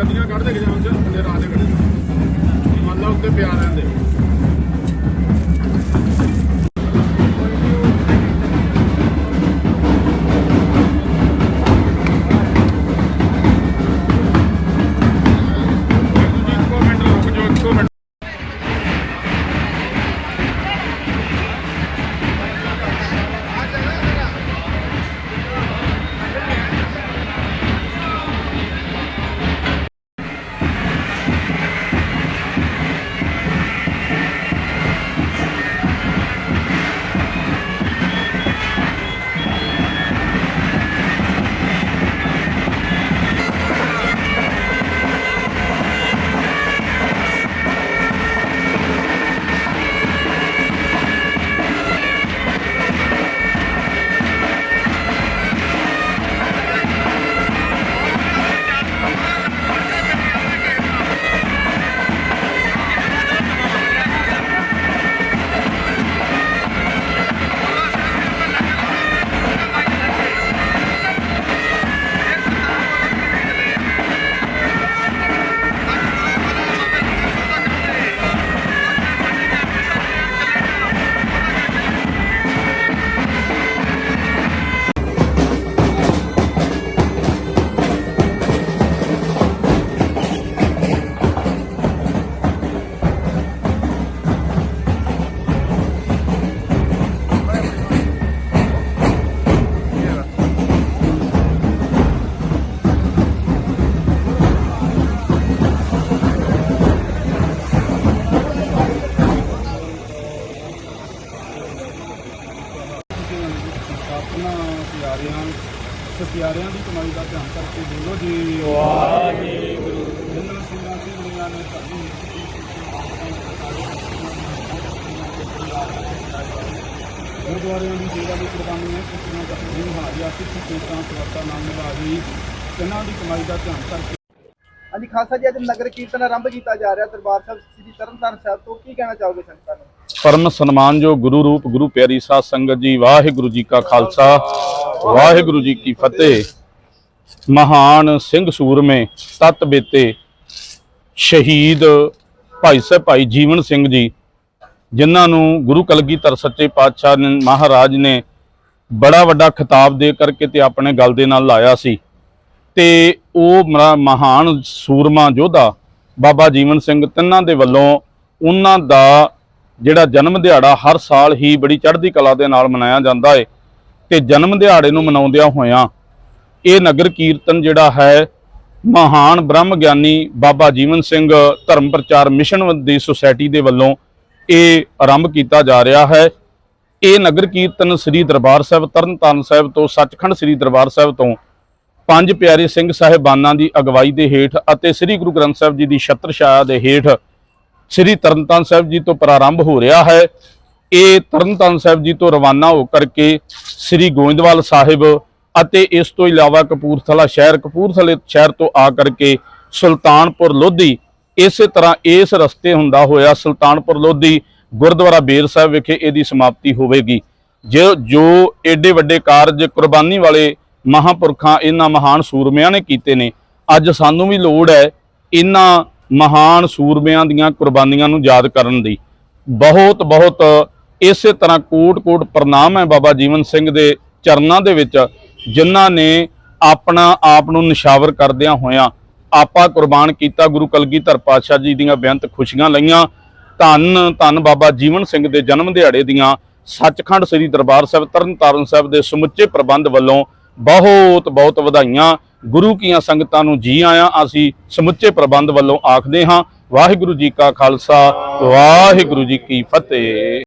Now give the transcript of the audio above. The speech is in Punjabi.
ਗੱਡੀਆਂ ਕੱਢਦੇ ਗਜਾਮ ਚ ਬੰਦੇ ਰਾਜ ਦੇ ਗੱਡੀ ਮੰਨ ਲਾ ਉੱਤੇ ਪਿਆ ਰਹਿੰਦੇ। ਕਮਾਈ ਦਾ ਧਿਆਨ ਕਰਕੇ ਬੋਲੋ ਜੀ। ਵਾਹਿਗੁਰੂ ਜਿਨ੍ਹਾਂ ਸਿੰਘਾਂ ਸਿੰਘਣੀਆਂ ਨੇ ਧਰਮ ਗੁਰਦੁਆਰਿਆਂ ਦੀ ਸੇਵਾ ਦੀ ਕੁਰਬਾਨੀਆਂ ਕੀਤੀਆਂ ਜਾਂਦੀਆਂ ਹਾਜ਼ਰ ਸਿੱਖ ਸੰਤਾਂ ਸਵਾਤਾ ਨਾਮ ਨਿਭਾਵੀ ਇਹਨਾਂ ਦੀ ਕਮਾਈ ਦਾ ਧਿਆਨ ਕਰਕੇ ਹਾਂਜੀ ਖਾਲਸਾ ਜੀ ਅੱਜ ਨਗਰ ਕੀਰਤਨ ਆਰੰਭ ਕੀਤਾ ਜਾ ਰਿਹਾ। ਦਰਬਾਰ ਸਾਹਿਬ ਸ੍ਰੀ ਤਰਨਤਾਰਨ ਸਾਹਿਬ ਤੋਂ ਕੀ ਕਹਿਣਾ ਚਾਹੋਗੇ ਸੰਗਤਾਂ ਨੂੰ? ਪਰਮ ਸਨਮਾਨਯੋਗ ਗੁਰੂ ਰੂਪ ਗੁਰੂ ਪਿਆਰੀ ਸਾਧ ਸੰਗਤ ਜੀ ਵਾਹਿਗੁਰੂ ਜੀ ਕਾ ਖਾਲਸਾ ਵਾਹਿਗੁਰੂ ਜੀ ਕੀ ਫਤਿਹ। ਮਹਾਨ ਸਿੰਘ ਸੂਰਮੇ ਤਤ ਬੇਤੇ, ਸ਼ਹੀਦ ਭਾਈ ਸਾਹਿਬ ਭਾਈ ਜੀਵਨ ਸਿੰਘ ਜੀ, ਜਿਨ੍ਹਾਂ ਨੂੰ ਗੁਰੂ ਕਲਗੀਧਰ ਸੱਚੇ ਪਾਤਸ਼ਾਹ ਨੇ ਮਹਾਰਾਜ ਨੇ ਬੜਾ ਵੱਡਾ ਖਿਤਾਬ ਦੇ ਕਰਕੇ ਤੇ ਆਪਣੇ ਗਲ ਦੇ ਨਾਲ ਲਾਇਆ ਸੀ। ਤੇ ਉਹ ਮਰਾ- ਮਹਾਨ ਸੂਰਮਾ ਯੋਧਾ ਬਾਬਾ ਜੀਵਨ ਸਿੰਘ ਤਿੰਨਾਂ ਦੇ ਵੱਲੋਂ ਉਹਨਾਂ ਦਾ ਜਿਹੜਾ ਜਨਮ ਦਿਹਾੜਾ ਹਰ ਸਾਲ ਹੀ ਬੜੀ ਚੜ੍ਹਦੀ ਕਲਾ ਦੇ ਨਾਲ ਮਨਾਇਆ ਜਾਂਦਾ ਏ। ਤੇ ਜਨਮ ਦਿਹਾੜੇ ਨੂੰ ਮਨਾਉਂਦਿਆਂ ਹੋਇਆਂ ਇਹ ਨਗਰ ਕੀਰਤਨ ਜਿਹੜਾ ਹੈ, ਮਹਾਨ ਬ੍ਰਹਮ ਗਿਆਨੀ ਬਾਬਾ ਜੀਵਨ ਸਿੰਘ ਧਰਮ ਪ੍ਰਚਾਰ ਮਿਸ਼ਨ ਦੀ ਸੁਸਾਇਟੀ ਦੇ ਵੱਲੋਂ ਇਹ ਆਰੰਭ ਕੀਤਾ ਜਾ ਰਿਹਾ ਹੈ। ਇਹ ਨਗਰ ਕੀਰਤਨ ਸ੍ਰੀ ਦਰਬਾਰ ਸਾਹਿਬ, ਤਰਨਤਾਰਨ ਸਾਹਿਬ ਤੋਂ ਸੱਚਖੰਡ ਸ੍ਰੀ ਦਰਬਾਰ ਸਾਹਿਬ ਤੋਂ ਪੰਜ ਪਿਆਰੇ ਸਿੰਘ ਸਾਹਿਬਾਨਾਂ ਦੀ ਅਗਵਾਈ ਦੇ ਹੇਠ ਅਤੇ ਸ੍ਰੀ ਗੁਰੂ ਗ੍ਰੰਥ ਸਾਹਿਬ ਜੀ ਦੀ ਛਤਰ ਛਾਇਆ ਦੇ ਹੇਠ ਸ੍ਰੀ ਤਰਨਤਾਰਨ ਸਾਹਿਬ ਜੀ ਤੋਂ ਪ੍ਰਾਰੰਭ ਹੋ ਰਿਹਾ ਹੈ। ਇਹ ਤਰਨਤਾਰਨ ਸਾਹਿਬ ਜੀ ਤੋਂ ਰਵਾਨਾ ਹੋ ਕਰਕੇ ਸ੍ਰੀ ਗੋਇੰਦਵਾਲ ਸਾਹਿਬ ਅਤੇ ਇਸ ਤੋਂ ਇਲਾਵਾ ਕਪੂਰਥਲਾ ਸ਼ਹਿਰ, ਕਪੂਰਥਲੇ ਸ਼ਹਿਰ ਤੋਂ ਆ ਕਰਕੇ ਸੁਲਤਾਨਪੁਰ ਲੋਧੀ, ਇਸੇ ਤਰ੍ਹਾਂ ਇਸ ਰਸਤੇ ਹੁੰਦਾ ਹੋਇਆ ਸੁਲਤਾਨਪੁਰ ਲੋਧੀ, ਗੁਰਦੁਆਰਾ ਬੇਰ ਸਾਹਿਬ ਵਿਖੇ ਇਹਦੀ ਸਮਾਪਤੀ ਹੋਵੇਗੀ। ਜੋ ਜੋ ਐਡੇ ਵੱਡੇ ਕਾਰਜ ਕੁਰਬਾਨੀ ਵਾਲੇ ਮਹਾਪੁਰਖਾਂ ਇਹਨਾਂ ਮਹਾਨ ਸੂਰਮਿਆਂ ਨੇ ਕੀਤੇ ਨੇ, ਅੱਜ ਸਾਨੂੰ ਵੀ ਲੋੜ ਹੈ ਇਹਨਾਂ ਮਹਾਨ ਸੂਰਮਿਆਂ ਦੀਆਂ ਕੁਰਬਾਨੀਆਂ ਨੂੰ ਯਾਦ ਕਰਨ ਦੀ। ਬਹੁਤ ਬਹੁਤ ਇਸੇ ਤਰ੍ਹਾਂ ਕੋਟ-ਕੋਟ ਪ੍ਰਣਾਮ ਹੈ ਬਾਬਾ ਜੀਵਨ ਸਿੰਘ ਦੇ ਚਰਨਾਂ ਦੇ ਵਿੱਚ। ਜਿਨ੍ਹਾਂ ਨੇ ਆਪਣਾ ਆਪ ਨੂੰ ਨਿਸ਼ਾਵਰ ਕਰਦਿਆਂ ਹੋਇਆਂ ਆਪਾ ਕੁਰਬਾਨ ਕੀਤਾ, ਗੁਰੂ ਕਲਗੀਧਰ ਪਾਤਸ਼ਾਹ ਜੀ ਦੀਆਂ ਬੇਅੰਤ ਖੁਸ਼ੀਆਂ ਲਈਆਂ। ਧੰਨ ਧੰਨ ਬਾਬਾ ਜੀਵਨ ਸਿੰਘ ਦੇ ਜਨਮ ਦਿਹਾੜੇ ਦੀਆਂ ਸੱਚਖੰਡ ਸ੍ਰੀ ਦਰਬਾਰ ਸਾਹਿਬ, ਤਰਨਤਾਰਨ ਸਾਹਿਬ ਦੇ ਸਮੁੱਚੇ ਪ੍ਰਬੰਧ ਵੱਲੋਂ ਬਹੁਤ ਬਹੁਤ ਵਧਾਈਆਂ। ਗੁਰੂ ਕੀਆਂ ਸੰਗਤਾਂ ਨੂੰ ਜੀ ਆਇਆਂ, ਅਸੀਂ ਸਮੁੱਚੇ ਪ੍ਰਬੰਧ ਵੱਲੋਂ ਆਖਦੇ ਹਾਂ, ਵਾਹਿਗੁਰੂ ਜੀ ਕਾ ਖਾਲਸਾ, ਵਾਹਿਗੁਰੂ ਜੀ ਕੀ ਫਤਿਹ।